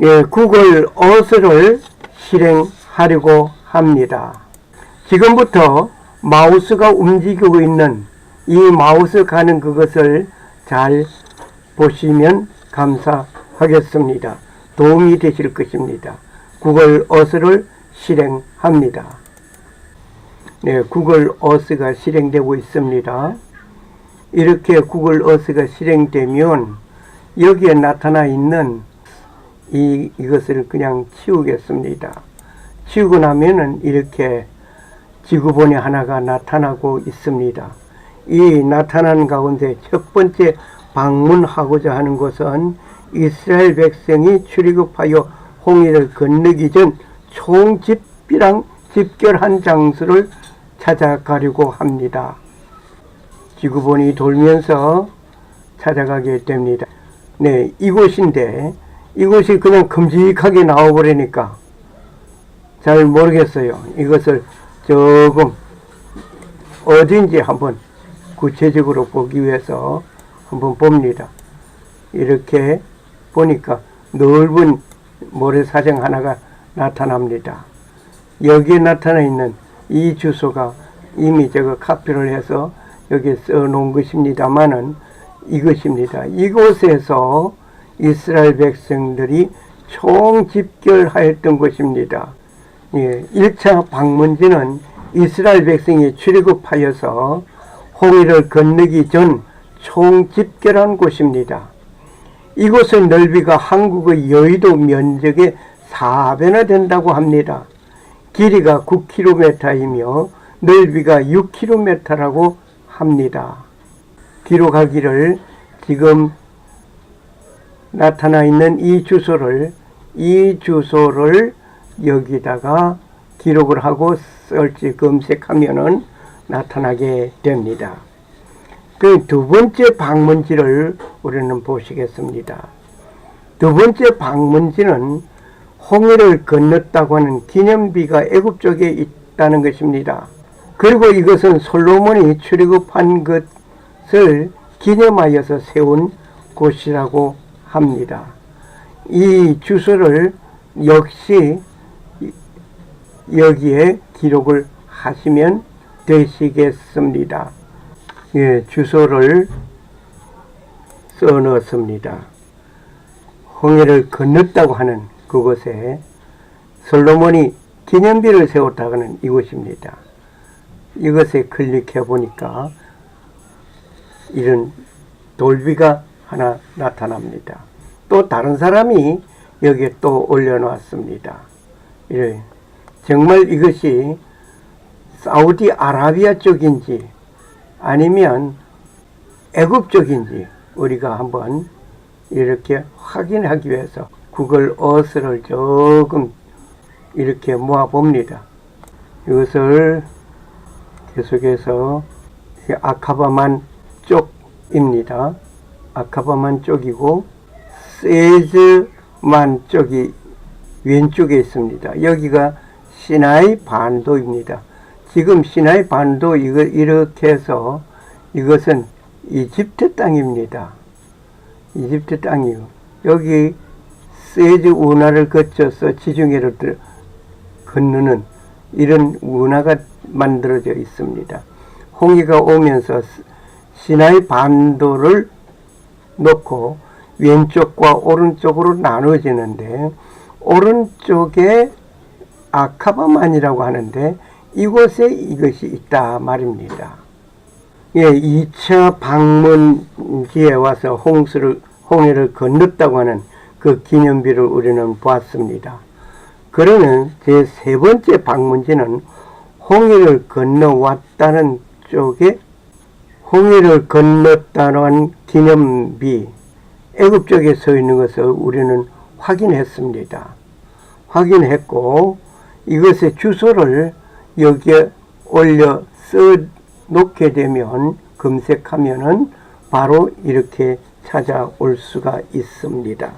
예, 구글 어스를 실행하려고 합니다. 지금부터 마우스가 움직이고 있는 이 마우스 가는 그것을 잘 보시면 감사하겠습니다. 도움이 되실 것입니다. 구글 어스를 실행합니다. 네, 구글 어스가 실행되고 있습니다. 이렇게 구글 어스가 실행되면 여기에 나타나 있는 이, 이것을 그냥 치우겠습니다. 치우고 나면은 이렇게 지구본이 하나가 나타나고 있습니다. 이 나타난 가운데 첫 번째 방문하고자 하는 것은 이스라엘 백성이 출애굽하여 홍해를 건너기 전 총집비랑 집결한 장소를 찾아가려고 합니다. 지구본이 돌면서 찾아가게 됩니다. 네, 이곳인데 이곳이 그냥 큼직하게 나와버리니까 잘 모르겠어요. 이것을 조금 어딘지 한번 구체적으로 보기 위해서 한번 봅니다. 이렇게 보니까 넓은 모래사장 하나가 나타납니다. 여기에 나타나 있는 이 주소가 이미 제가 카피를 해서 여기에 써 놓은 것입니다만은 이것입니다. 이곳에서 이스라엘 백성들이 총집결하였던 것입니다. 예, 1차 방문지는 이스라엘 백성이 출애굽하여서 홍해를 건너기 전 총집결한 곳입니다. 이곳의 넓이가 한국의 여의도 면적의 4배나 된다고 합니다. 길이가 9km이며 넓이가 6km라고 합니다. 기록하기를 지금 나타나 있는 이 주소를 이 주소를 여기다가 기록을 하고 설치 검색하면은 나타나게 됩니다. 그 두 번째 방문지를 우리는 보시겠습니다. 두 번째 방문지는 홍해를 건넜다고 하는 기념비가 애굽 쪽에 있다는 것입니다. 그리고 이것은 솔로몬이 출애굽한 것을 기념하여서 세운 곳이라고 합니다. 이 주소를 역시 여기에 기록을 하시면 되시겠습니다. 예, 주소를 써 넣었습니다. 홍해를 건넜다고 하는 그곳에 솔로몬이 기념비를 세웠다고는 이곳입니다. 이것에 클릭해 보니까 이런 돌비가 하나 나타납니다. 또 다른 사람이 여기에 또 올려놓았습니다. 이래 정말 이것이 사우디 아라비아 쪽인지 아니면 애굽 쪽인지 우리가 한번 이렇게 확인하기 위해서 구글 어스를 조금 이렇게 모아 봅니다. 이것을 계속해서 아카바만 쪽입니다. 아카바만 쪽이고 세즈만 쪽이 왼쪽에 있습니다. 여기가 시나이 반도입니다. 지금 시나이 반도 이거 이렇게 해서 이것은 이집트 땅입니다. 이집트 땅이요. 여기 세즈 운하를 거쳐서 지중해로 건너는 이런 운하가 만들어져 있습니다. 홍해가 오면서 시나이 반도를 놓고 왼쪽과 오른쪽으로 나눠지는데 오른쪽에 아카바만이라고 하는데 이곳에 이것이 있다 말입니다. 예, 2차 방문기에 와서 홍수를, 홍해를 건넜다고 하는 그 기념비를 우리는 보았습니다. 그러면 제세 번째 방문지는 홍해를 건너왔다는 쪽에 홍해를 건넜다는 기념비 애굽 쪽에 서 있는 것을 우리는 확인했습니다. 확인했고 이것의 주소를 여기에 올려 써 놓게 되면 검색하면은 바로 이렇게 찾아올 수가 있습니다.